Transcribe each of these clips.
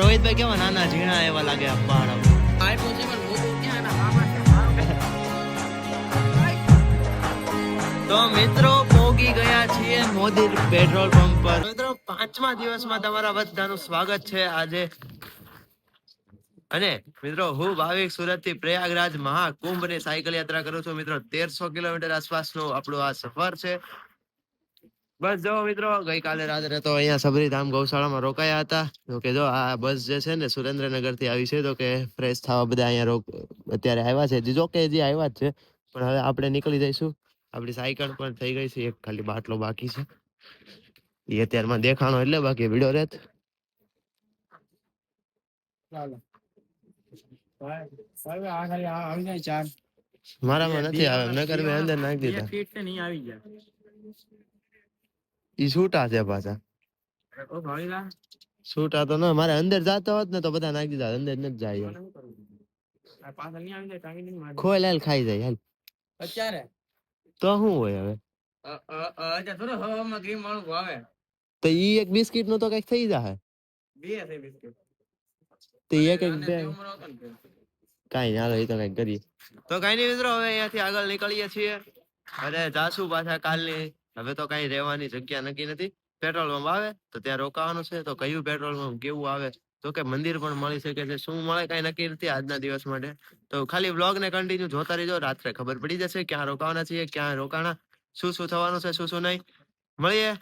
રોહિતભાઈ કેવા નાના ઝીણા એવા લાગે આ પહાડ તો મિત્રો પોગી ગયા છીએ મોદી પેટ્રોલ પંપ પર. મિત્રો પાંચમા દિવસમાં તમારા બધાનું સ્વાગત છે આજે. અને મિત્રો હું ભાવિક સુરતથી પ્રયાગરાજ મહાકુંભની સાયકલ યાત્રા કરું છું. મિત્રો તેરસો કિલોમીટર આસપાસનું આપણું આ સફર છે. બસ જો મિત્રો ગઈકાલે રાત્રે તો અહીંયા સબરીધામ ગૌશાળામાં રોકાયા હતા. તો કે જો આ બસ જે છે ને સુરેન્દ્રનગરથી આવી છે તો કે ફ્રેશ થવા બધા અહીંયા રોક અત્યારે આવ્યા છે. જો કે જે આવ્યા જ છે પણ હવે આપણે નીકળી જઈશું. આપણી સાયકલ પણ થઈ ગઈ છે એક ખાલી બાટલો બાકી છે. એ અત્યારમાં દેખાણો એટલે બાકી વીડિયો રેત. મારામાં નથી આવે નગર મેં અંદર નાખી દીધા. નહીં આવી ગયા. ઈ છૂટા છે પાછા. ઓ ભાઈલા છૂટા તો ના મારે અંદર જાતો હોત ને તો બધા નાખી દીધા અંદર નથી જાય મને શું કરવું? આ પાછળ નહીં આવી જાય ટાંકી નહીં મારી. ખોલ હાલ ખાઈ જાય હાલ. અત્યારે? તો શું હોય હવે? અચ્છા થોડો હવામાં ક્રીમ વાળું ભાવે. તો ઈ એક બિસ્કિટનું તો કંઈક થઈ જાય બે છે બિસ્કિટ. તો ઈ એક એક બે. કાઈ નહીં હાલો એ તો કંઈક કરીએ. તો કઈ નહીં મિત્રો હવે અહીંયાથી આગળ નીકળીએ છીએ. અરે જાસુ પાછા કાલની હવે તો કઈ રહેવાની જગ્યા નક્કી નથી. પેટ્રોલ પંપ આવે, તો ત્યાં રોકાવાનું છે, તો કયું પેટ્રોલ પંપ, કેવું આવે? તો કે મંદિર પણ મળી શકે છે. શું મળે કઈ નક્કી નથી આજના દિવસ માટે. તો ખાલી બ્લોગ ને કન્ટિન્યુ જોતા રહેજો. રાત્રે ખબર પડી જશે ક્યાં રોકાવાના છીએ, ક્યાં રોકાણા. શું શું થવાનું છે, શું શું નહીં. મળીએ.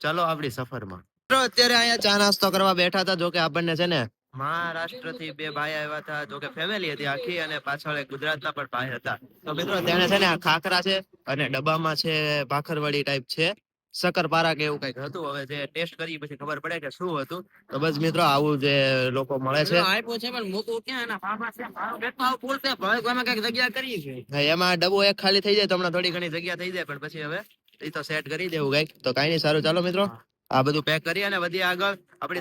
ચાલો આપણી સફરમાં. અત્યારે અહીંયા ચા નાસ્તો કરવા બેઠા હતા. જોકે આપણને છે ને મહારાષ્ટ્રથી બે ભાઈ આવ્યા હતા. જોકે ફેમિલી હતી આખી અને પાછળ એક ગુજરાતના પણ ભાઈ હતા. તો મિત્રો તેને છે ને ખાખરા છે અને ડબ્બામાં છે ભાખરવાળી ટાઈપ છે. શક્કરપારા કે એવું કંઈક હતું. હવે જે ટેસ્ટ કરી પછી ખબર પડે કે શું હતું. તો બસ મિત્રો આવું જે લોકો મળે છે. આપ્યો છે પણ મોટું ક્યાં? એના પાપા છે મારો બેટો આવું ફૂલ છે ભાઈ કોઈ કંઈક જગ્યા કરી છે. એમાં ડબ્બો એક ખાલી થઈ જાય તો હમણાં થોડી ઘણી જગ્યા થઈ જાય પણ પછી હવે એ તો સેટ કરી દેવું કંઈક. તો કઈ નહીં સારું. ચાલો મિત્રો આ બધું પેક કરી અને વધી આગળ. આપણી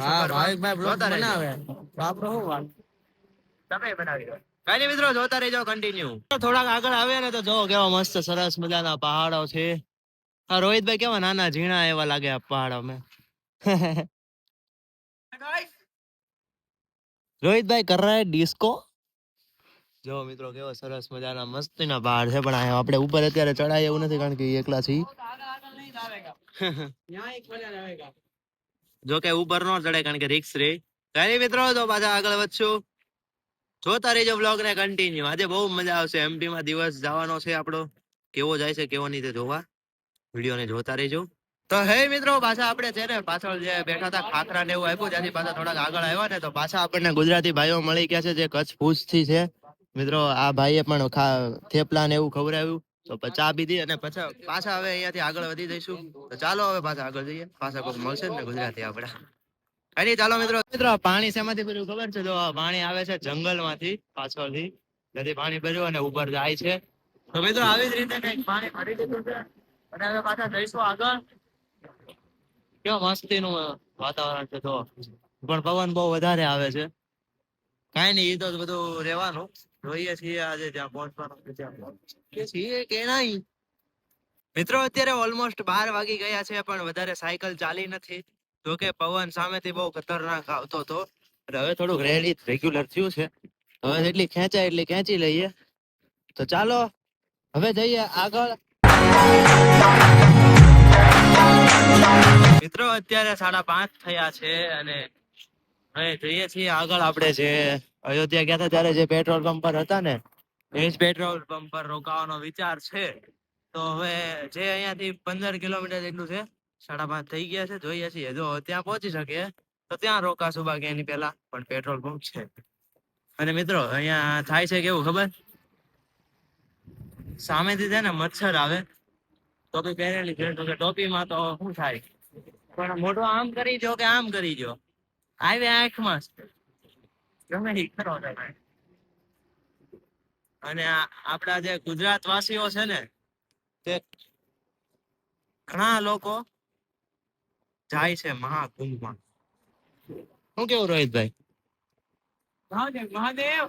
વાત? તમે બનાવી દો. કઈ નહીં મિત્રો જોતા રહેજો કન્ટિન્યુ થોડાક આગળ આવે ને તો જો કેવા મસ્ત સરસ મજાના પહાડો છે. આ રોહિતભાઈ કેવા નાના ઝીણા એવા લાગે આ પહાડો મેં રોહિતભાઈ કર રહા હે ડિસ્કો જો મિત્રો કેવો સરસ મજાના મસ્તીના પહાડ છે પણ અહીંયા આપણે ઉપર અત્યારે ચડાય એવું નથી કારણ કે એકલા છે જો કે ઉપર નો ચડે કારણ કે રિક્સ રે. કઈ મિત્રો તો પાછા આગળ વધશું. જોતા રહેજો બ્લોગ ને કન્ટિન્યુ આજે બહુ મજા આવશે. એમપી માં દિવસ જવાનો છે આપણો. કેવો જાય છે, કેવો નહીં તે જોવા. વીડિયો ને જોતા રહેજો. તો હે મિત્રો, પાછા આપણે છે ને, પાછળ જે બેઠા હતા ખાખરા ને એવું આપ્યું, ત્યાંથી પાછા થોડાક આગળ આવ્યા ને, તો પાછા આપણને ગુજરાતી ભાઈઓ મળી ગયા છે, જે કચ્છ ભુજથી છે. મિત્રો, આ ભાઈએ પણ થેપલા ને એવું ખવડાવ્યું. તો ચા પીધી અને પછી, પાછા હવે અહીંયાથી આગળ વધી જઈશું. તો ચાલો હવે પાછા આગળ જઈએ. પાછા કોઈ મળશે ને ગુજરાતી આપડા પાણી શેમાંથી ભર્યું ખબર છે? જો પાણી આવે છે જંગલ પાછળથી. નથી પાણી ભર્યું અને ઉપર જાય છે. તો મિત્રો, આવી જ રીતે કેવા મસ્તીનું વાતાવરણ છે તો પણ પવન બહુ વધારે આવે છે. કઈ નઈ એ તો બધું રહેવાનું. જોઈએ છીએ આજે ત્યાં પહોંચવાનું કે નહીં. મિત્રો, અત્યારે ઓલમોસ્ટ બાર વાગી ગયા છે, પણ વધારે સાયકલ ચાલી નથી. જો કે પવન સામેથી બહુ ખતરનાક આવતો હતો. હવે થોડુંક રેલી રેગ્યુલર થયું છે. હવે જેટલી ખેંચાય એટલી ખેંચી લઈએ. તો ચાલો, હવે જઈએ આગળ. મિત્રો, અત્યારે સાડા પાંચ થયા છે અને હવે જઈએ છીએ આગળ આપણે જે અયોધ્યા ગયા હતા ત્યારે જે પેટ્રોલ પંપ પર હતા ને, એ જ પેટ્રોલ પંપ પર રોકાવાનો વિચાર છે. તો હવે જે અહીંયાથી પંદર કિલોમીટર જેટલું છે સાડા પાંચ થઈ ગયા છે, જોઈએ છીએ. જો ત્યાં પહોંચી શકીએ, તો ત્યાં રોકાશું બાકી એની પહેલા. પણ પેટ્રોલ પંપ છે. અને મિત્રો, અહીંયા થાય છે કેવું ખબર? સામેથી છે ને મચ્છર આવે. ટોપી પહેરેલી છે. ટોપીમાં તો શું થાય? પણ મોઢો આમ કરી જો કે આમ કરી જો આવે આંખમાં. ગમે એ કરો અને આપણા જે ગુજરાત વાસીઓ છે ને, તે ઘણા લોકો જાય છે મહાકુંભમાં. શું કેવું રોહિતભાઈ? મહાદેવ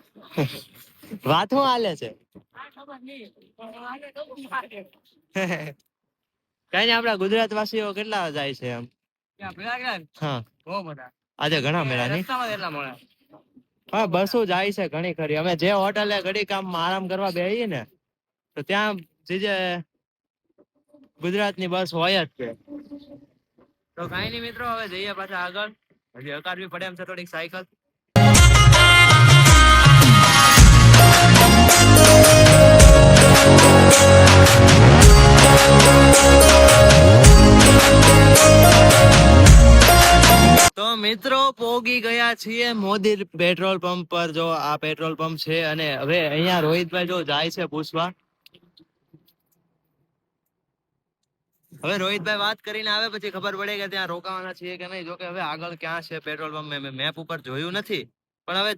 વાત શું હાલે છે? આ ખબર નહીં પણ આને તો મહાદેવ કઈ આપડા ગુજરાત વાસીઓ કેટલા જાય છે એમ? ત્યાં પ્રયાગરાજ? હા. બહુ બધા. આજે ઘણા મેળા મળે હા બસો જાય છે ઘણી ખરી. અમે જે હોટલે ઘડી કામ આરામ કરવા બેહીએ ને તો ત્યાં જે ગુજરાતની બસ હોય જ છે. તો કાંઈ નહીં મિત્રો, હવે જઈએ પાછા આગળ. હજી હકારવી પડે એમ છે થોડીક સાયકલ તો મિત્રો, પોગી ગયા છીએ મોદી પેટ્રોલ પંપ પર. જો આ પેટ્રોલ પંપ છે અને હવે અહીંયા રોહિતભાઈ જો જાય છે પૂછવા હવે રોહિતભાઈ વાત કરીને આવે પછી ખબર પડે કે ત્યાં રોકાવાના છીએ કે નહીં. જોકે હવે આગળ ક્યાં છે પેટ્રોલ પંપ, મેં મેપ ઉપર જોયું નથી. પણ હવે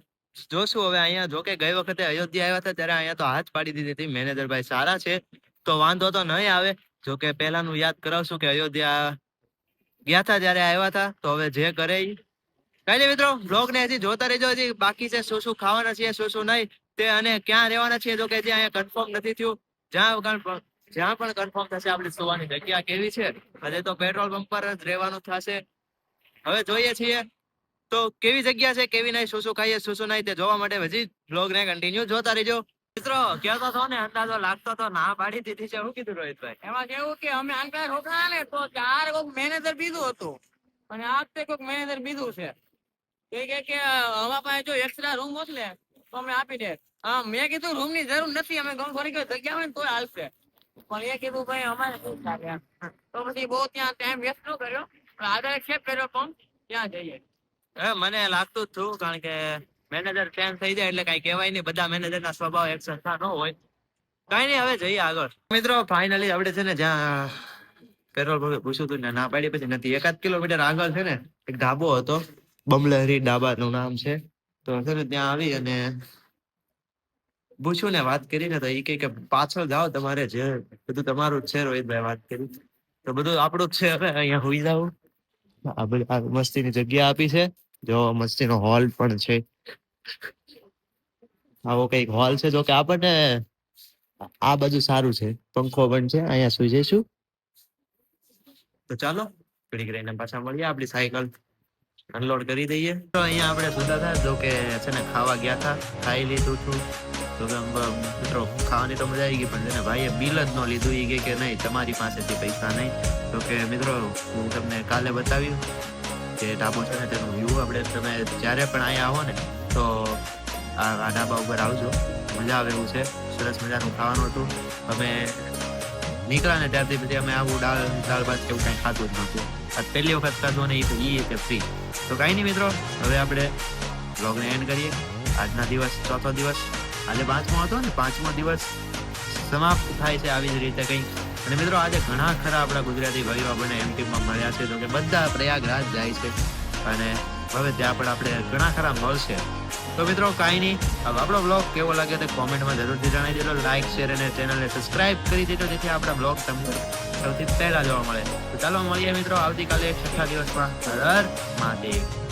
જોશું, હવે અહીંયા જોકે ગઈ વખતે અયોધ્યા આવ્યા હતા, ત્યારે અહીંયા તો હાથ પાડી દીધી હતી. મેનેજર ભાઈ સારા છે, તો વાંધો તો નહીં આવે. જોકે પહેલાનું યાદ કરાવશું કે અયોધ્યા ગયા હતા જયારે આવ્યા હતા, તો હવે જે કરે એ કઈ મિત્રો બ્લોગ ને હજી જોતા રહેજો. હજી બાકી છે શું શું ખાવાના છે શું શું નહીં, તે અને ક્યાં રહેવાના છીએ, જો કે હજી અહીંયા કન્ફર્મ નથી થયું. જ્યાં જ્યાં પણ કન્ફર્મ થશે, આપણી સુવાની જગ્યા કેવી છે, હજે તો પેટ્રોલ પંપ પર જ રહેવાનું થશે. હવે જોઈએ છીએ, તો કેવી જગ્યા છે, કેવી નહીં, શું શું ખાઈએ, શું શું નહીં તે જોવા માટે હજી બ્લોગ ને કન્ટિન્યુ જોતા રહેજો. મિત્રો, કહેતો હતો ને, અંદાજો લાગતો તો ના પાડી દીધી છે, શું કીધું રોહિતભાઈ? એમાં કેવું કે અમે આંકડા રોકડા ને, તો ચાર કોઈક મેનેજર બીજું હતું. અને આ વખતે કોઈક મેનેજર બીજું છે. એ કે કે, અમારા પાસે જો એક્સ્ટ્રા રૂમ મોકલે તો અમે આપી દે. હા, મેં કીધું રૂમની જરૂર નથી, અમે ગમ ફરી ગયો જગ્યા હોય ને, તોય હાલશે પણ એ કીધું, ભાઈ, અમારે તો પછી બહુ ત્યાં ટાઈમ વેસ્ટ ન કર્યો. આગળ એક્સેપ્ટ કર્યો પણ ત્યાં જઈએ. મને લાગતું જ હતું કારણ કે મેનેજર ચેન્જ થઈ જાય એટલે કઈ કહેવાય નહીં. બધા મેનેજર ના સ્વભાવ એક સરખા ન હોય. કઈ નહીં, હવે જઈએ આગળ. મિત્રો ફાઇનલી આપણે છે ને જ્યાં પેટ્રોલ પંપે પૂછ્યું હતું ને, ના પાડી, પછી નથી. એકાદ કિલોમીટર આગળ છે ને, એક ઢાબો હતો. બમલહરી ઢાબા નું નામ છે. તો છે ને, ત્યાં આવી અને પૂછ્યું ને વાત કરી ને તો એ કે પાછળ જાઓ તમારે જે બધું તમારું જ છે રોહિતભાઈ વાત કરી. તો બધું આપણું છે હવે, અહીંયા હોઈ જાવ આ ની જગ્યા આપી છે. જો મસ્તીનો હોલ પણ છે. આવો કંઈક હોલ છે. જો કે આપણને આ બાજુ સારું છે. પંખો પણ છે. અહીંયા સુઈ જઈશું. તો ચાલો, ઘડીક રહીને પાછા મળીએ. આપણી સાયકલ અનલોડ કરી દઈએ. તો અહીંયા આપણે સુતા હતા. જો કે છે ને, ખાવા ગયા હતા. ખાઈ લીધું હતું તો કે મિત્રો, ખાવાની તો મજા આવી ગઈ, પણ છે ને ભાઈએ બિલ જ ન લીધું એ કે કે નહીં, તમારી પાસેથી પૈસા નહીં. તો કે, મિત્રો, હું તમને કાલે બતાવ્યું જે ઢાબો છે ને તેનું વ્યૂ આપણે તમે જ્યારે પણ અહીંયા આવો ને, તો આ ઢાબા ઉપર આવજો. મજા આવે એવું છે. સરસ મજાનું ખાવાનું હતું. અમે નીકળ્યા ને ત્યારથી પછી અમે આવું દાળ દાળ ભાત કે એવું કાંઈ ખાધું જ નહોતું. આ પહેલી વખત ખાધું ને એ તો એ કે ફ્રી તો કાંઈ નહીં, મિત્રો, હવે આપણે બ્લોગને એન્ડ કરીએ. આજના દિવસ, ચોથો દિવસ. આજે પાંચમો હતો ને, પાંચમો દિવસ સમાપ્ત થાય છે આવી જ રીતે કંઈક. અને મિત્રો, આજે ઘણા ખરા આપણા ગુજરાતી ભાઈઓ આપણને એમટીમાં મળ્યા છે, તો કે બધા પ્રયાગરાજ જાય છે. અને હવે ત્યાં પણ આપણે ઘણા ખરા મળશે તો મિત્રો, કાંઈ નહીં. હવે આપણો બ્લોગ કેવો લાગે તે કોમેન્ટમાં જરૂરથી જણાવી દેજો. લાઈક શેર અને ચેનલને સબસ્ક્રાઇબ કરી દેજો, જેથી આપણા બ્લોગ તમને સૌથી પહેલા જોવા મળે. તો ચાલો મળીએ મિત્રો, આવતીકાલે છઠ્ઠા દિવસમાં. હર મહાદેવ.